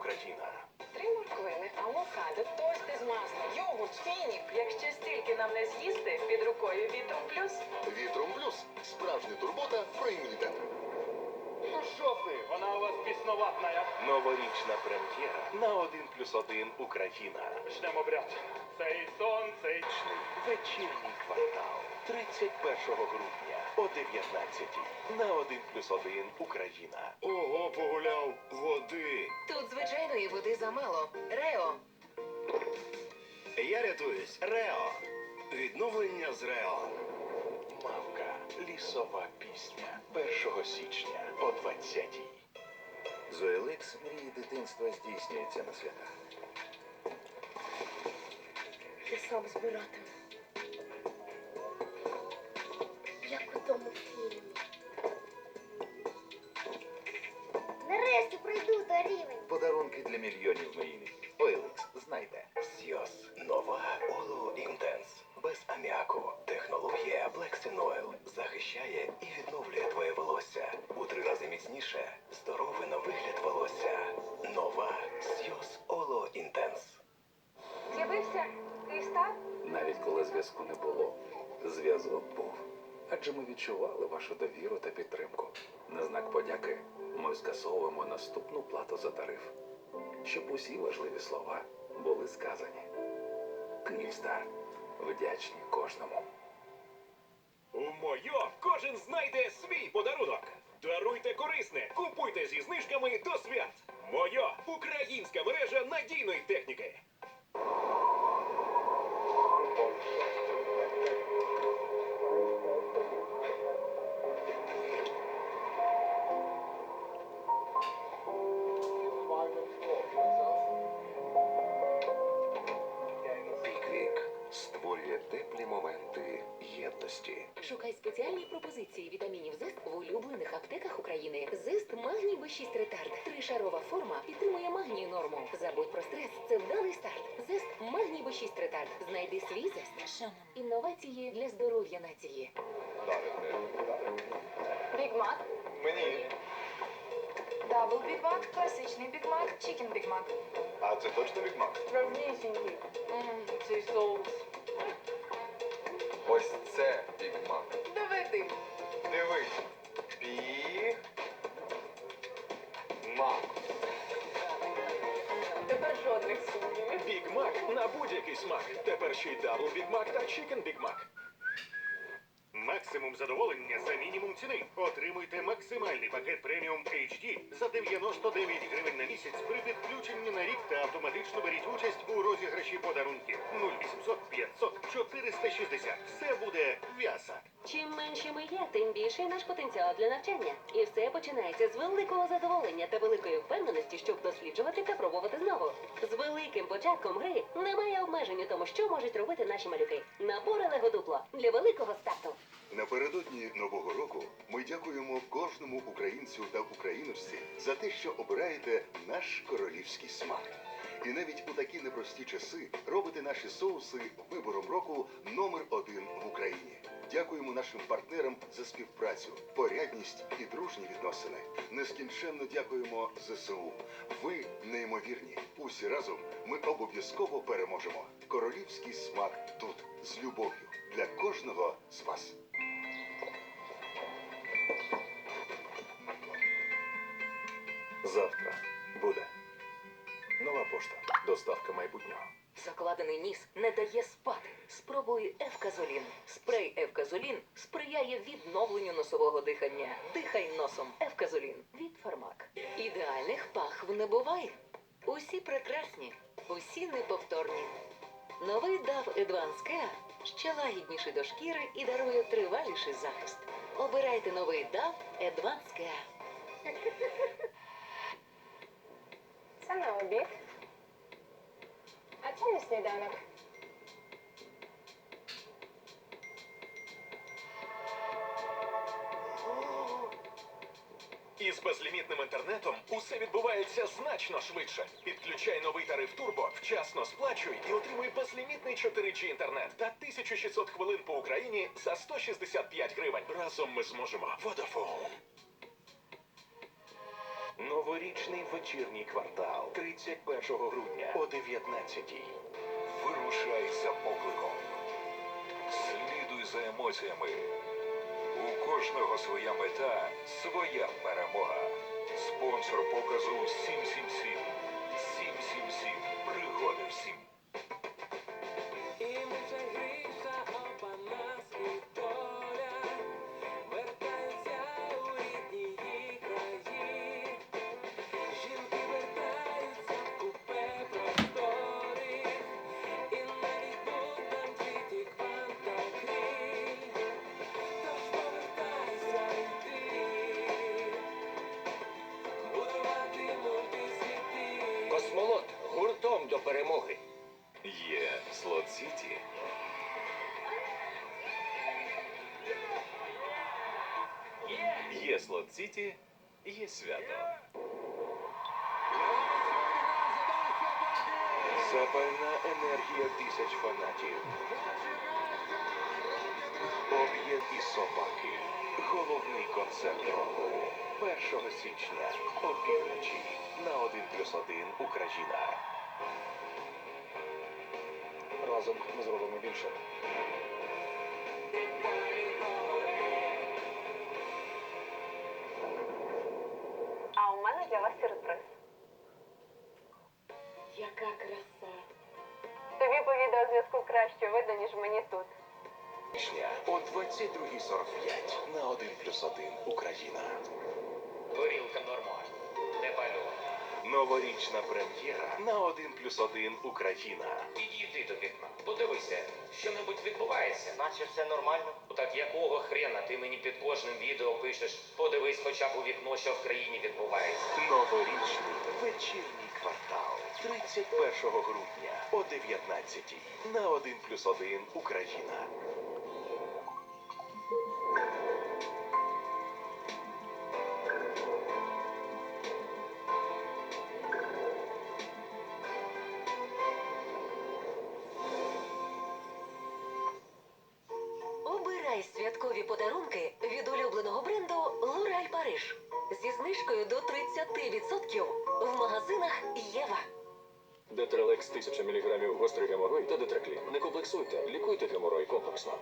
Україна. Три морквини, авокадо, тост із маслом, йогурт, фінік. Якщо стільки нам не з'їсти, під рукою вітром плюс. Вітром Ну? Вона у вас пісноватна. Новорічна прем'єра на 1 плюс 1 Україна. Почнемо обряд. Цей сон, цей вечірній квартал. 31 грудня о 19 на 1 плюс 1 Україна. Ого, погуляв води. Тут звичайної води замало. Рео, Я рятуюсь. Рео. Відновлення з Рео. Мавка. Лісова пісня. 1 січня о 20 Зоеликс мрії дитинства здійснюється на святах. Ти сам збиратиме. Як у тому фільмі. Нарешті пройду до рівень. Подарунки для мільйонів мрійних. Коли зв'язку не було, зв'язок був. Адже ми відчували вашу довіру та підтримку. На знак подяки ми скасовуємо наступну плату за тариф, щоб усі важливі слова були сказані. Київстар. Вдячні кожному. У Мойо кожен знайде свій подарунок. Даруйте корисне, купуйте зі знижками до свят. Мойо українська мережа надійної техніки. Теплі моменти єдності. шукай спеціальні пропозиції вітамінів ЗИСТ в улюблених аптеках України. ЗИСТ Магній Б6 ретард. Тришарова форма підтримує магнію норму. Забудь про стрес. Це вдалий старт. ЗИСТ Магній Б6 ретард. Знайди свій ЗИСТ. Інновації для здоров'я нації. Біг Мак, Мені. дабл Біг Мак, класичний Біг Мак, чікен Біг Мак. А це точно бігмак? Справнісінький. Будь-який смак. Тепер ще й дабл Біг Мак та Чікен Біг Мак. Максимум задоволення за мінімум ціни. Отримуйте максимальний пакет преміум HD за 99 гривень на місяць при підключенні на рік та автоматично беріть участь у розіграші подарунків 0800 500 460. Все буде в'яса. Чим менше ми є, тим більший наш потенціал для навчання. І все починається з великого задоволення та великої впевненості, щоб досліджувати та пробувати знову. Великим початком гри немає обмежень у тому, що можуть робити наші малюки. Набори лего-дупло для великого старту. Напередодні нового року ми дякуємо кожному українцю та україночці за те, що обираєте наш королівський смак. І навіть у такі непрості часи робите наші соуси вибором року номер один в Україні. Дякуємо нашим партнерам за співпрацю, порядність і дружні відносини. Нескінченно дякуємо ЗСУ. Ви неймовірні. Усі разом ми обов'язково переможемо. Королівський смак тут з любов'ю для кожного з вас. Завтра буде. Нова пошта. Доставка майбутнього. Закладений ніс не дає спати. Спробуй Евказолін. Спрей Евказолін сприяє відновленню носового дихання. Дихай носом. Евказолін від Фармак. Ідеальних пахв не буває. Усі прекрасні, усі неповторні. Новий DAF Advance Care ще лагідніший до шкіри і дарує триваліший захист. Обирайте новий DAF Advance Care. Це на обід. Сніданок. Із безлімітним інтернетом усе відбувається значно швидше. Підключай новий тариф Турбо, вчасно сплачуй і отримуй безлімітний 4G інтернет та 1600 хвилин по Україні за 165 гривень. Разом ми зможемо. Vodafone. Новорічний вечірній квартал 31 грудня о 19 Вирушай за покликом. Слідуй за емоціями. У кожного своя мета, своя перемога. Спонсор показу 777. 777. Пригоди всім. Сіті. Є Слот Сіті, є свято. Запальна енергія тисяч фанатів. Об'єд і собаки. Головний концерт року. 1 січня о півночі на 1 плюс 1 Україна. Разом ми зробимо більше. А у мене для вас сюрприз. Яка краса. Тобі по відеозв'язку краще видно, ніж мені тут. О 22.45 на 1 плюс 1 Україна. Горілка нормальна. Новорічна прем'єра на 1 плюс 1 Україна. Підійди до вікна. Подивися, що-небудь відбувається. Наче все нормально. Так якого хрена ти мені під кожним відео пишеш? Подивись хоча б у вікно, що в країні відбувається. Новорічний вечірній квартал 31 грудня о 19 на 1 плюс 1 Україна. Подарунки від улюбленого бренду Лораль Париж зі знижкою до 30% в магазинах Єва. Детралекс 1000 мг гострий геморой та детраклін. Не комплексуйте, лікуйте геморой комплексно.